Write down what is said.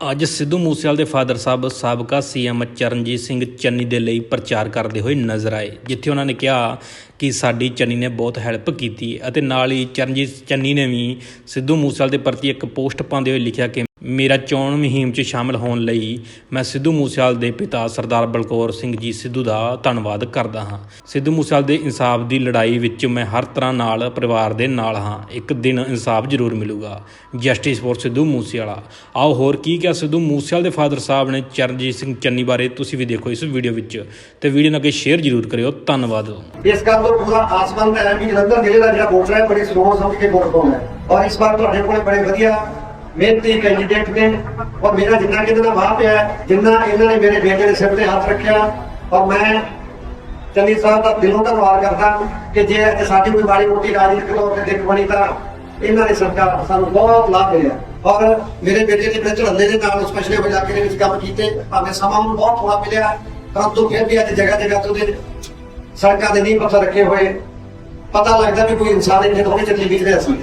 ਅੱਜ ਸਿੱਧੂ ਮੂਸੇਵਾਲ ਦੇ ਫਾਦਰ ਸਾਹਿਬ ਸਾਬਕਾ ਸੀਐਮ ਚਰਨਜੀਤ ਸਿੰਘ ਚੰਨੀ ਦੇ ਲਈ ਪ੍ਰਚਾਰ ਕਰਦੇ ਹੋਏ ਨਜ਼ਰ ਆਏ, ਜਿੱਥੇ ਉਹਨਾਂ ਨੇ ਕਿਹਾ ਕਿ ਸਾਡੀ ਚੰਨੀ ਨੇ ਬਹੁਤ ਹੈਲਪ ਕੀਤੀ ਅਤੇ ਨਾਲ ਹੀ ਚਰਨਜੀਤ ਚੰਨੀ ਨੇ ਵੀ ਸਿੱਧੂ ਮੂਸੇਵਾਲ ਦੇ ਪ੍ਰਤੀ ਇੱਕ ਪੋਸਟ ਪਾਉਂਦੇ ਹੋਏ ਲਿਖਿਆ ਕਿ ਮੇਰਾ ਚੋਣ ਮੁਹਿੰਮ 'ਚ ਸ਼ਾਮਲ ਹੋਣ ਲਈ ਮੈਂ ਸਿੱਧੂ ਮੂਸੇਵਾਲ ਦੇ ਪਿਤਾ ਸਰਦਾਰ ਬਲਕੌਰ ਸਿੰਘ ਜੀ ਸਿੱਧੂ ਦਾ ਧੰਨਵਾਦ ਕਰਦਾ ਹਾਂ। ਸਿੱਧੂ ਮੂਸੇਵਾਲ ਦੇ ਇਨਸਾਫ ਦੀ ਲੜਾਈ ਵਿੱਚ ਮੈਂ ਹਰ ਤਰ੍ਹਾਂ ਨਾਲ ਪਰਿਵਾਰ ਦੇ ਨਾਲ ਹਾਂ। ਇੱਕ ਦਿਨ ਇਨਸਾਫ ਜ਼ਰੂਰ ਮਿਲੂਗਾ। Justice for Sidhu Moosewala. ਆਓ ਹੋਰ ਕੀ ਕਿਹਾ ਸਿੱਧੂ ਮੂਸੇਵਾਲ ਦੇ ਫਾਦਰ ਸਾਹਿਬ ਨੇ ਚਰਨਜੀਤ ਸਿੰਘ ਚੰਨੀ ਬਾਰੇ ਤੁਸੀਂ ਵੀ ਦੇਖੋ ਇਸ ਵੀਡੀਓ ਵਿੱਚ। ਤੇ ਵੀਡੀਓ ਨੂੰ ਅੱਗੇ ਸ਼ੇਅਰ ਜ਼ਰੂਰ ਕਰਿਓ। ਧੰਨਵਾਦ। ਇਸ ਗੱਲ ਤੋਂ ਪੂਰਾ ਆਸਮੰਦ ਹੈ ਵੀ ਜਲੰਧਰ ਜ਼ਿਲ੍ਹੇ ਦਾ ਜਿਹੜਾ ਵੋਟਰ ਹੈ, ਬੜੀ ਸੋਚ ਸਮਝ ਕੇ ਵੋਟ ਪਾਉਣਾ ਹੈ। ਔਰ ਇਸ ਵਾਰ ਤੁਹਾਡੇ ਕੋਲੇ ਬੜੇ ਵਧੀਆ ਮਿਹਨਤੀ ਕੈਂਡੀਡੇਟ ਨੇ ਔਰ ਮੇਰਾ ਜਿੰਨਾ ਕਿ ਇਹਨਾਂ ਦਾ ਵਾਹ ਪਿਆ ਜਿੰਨਾ ਇਹਨਾਂ ਨੇ ਮੇਰੇ ਬੇਟੇ ਦੇ ਸਿਰ ਤੇ ਹੱਥ ਰੱਖਿਆ, ਔਰ ਮੈਂ ਚੰਨੀ ਸਾਹਿਬ ਦਾ ਦਿਲੋਂ ਧੰਨਵਾਦ ਕਰਦਾ ਕਿ ਜੇ ਅੱਜ ਸਾਡੀ ਕੋਈ ਮਾੜੀ ਮੋਟੀ ਰਾਜਨੀਤਿਕ ਤੌਰ ਤੇ ਦਿੱਕ ਬਣੀ ਤਾਂ ਇਹਨਾਂ ਨੇ ਸਰਕਾਰ ਸਾਨੂੰ ਬਹੁਤ ਲਾਭ ਮਿਲਿਆ। ਔਰ ਮੇਰੇ ਬੇਟੇ ਨੇ ਆਪਣੇ ਝੜੰਦੇ ਦੇ ਨਾਲ ਸਪੈਸ਼ਲੀ ਇਲਾਕੇ ਦੇ ਵਿੱਚ ਕੰਮ ਕੀਤੇ ਭਾਵੇਂ ਸਮਾਂ ਨੂੰ ਬਹੁਤ ਥੋੜਾ ਮਿਲਿਆ। ਪਰੰਤੂ ਫਿਰ ਵੀ ਅੱਜ ਜਗ੍ਹਾ ਜਗ੍ਹਾ ਤੋਂ ਉਹਦੇ ਸੜਕਾਂ ਦੇ ਨੀਂਹ ਪੱਥਰ ਰੱਖੇ ਹੋਏ। ਪਤਾ ਲੱਗਦਾ ਵੀ ਕੋਈ ਇਨਸਾਨ ਇੱਥੇ ਥੋੜੀ ਚੱਲੀ ਵਿਚ ਰਿਹਾ ਸੀ